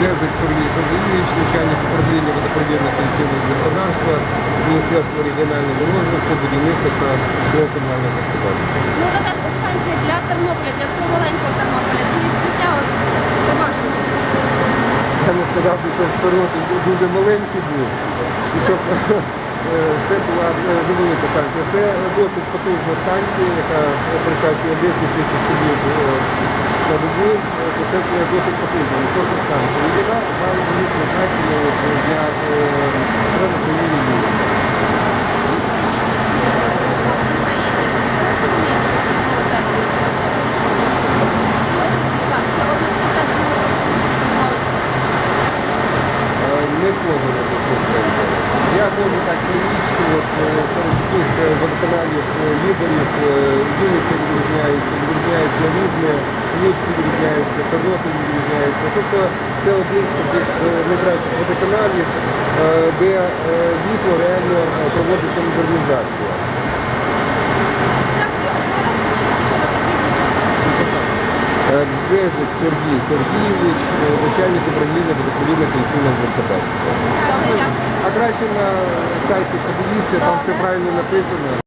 Зезик Сергій Сергійович, начальник управління водопровідного пенсійного господарства, Міністерства регіонального розвитку, будівництва та житлово-комунального господарства. Ну така станція для Тернополя, для такого маленького Тернополя. Це відкриття от з вашого. Я не сказав що Тернопіль дуже маленький був. І щоб це була е, завелика станція. Це досить потужна станція, яка прикачує 10 тисяч кубів е, на добу. Е, Це е, досить потужна висока станція. І Я можу так прилічити, от е, серед тих е, водоканалів е, лідерів Вінниця відрізняється, відрізняється Рівне, Львівський відрізняється, Тернопіль відрізняється. Тобто це один з таких найкращих водоканалів, де дійсно реально проводиться модернізація. Е, Сергій Сергійович, начальник управління водопровідного пенсійного господарства. А краще на сайті подивіться, там все правильно написано.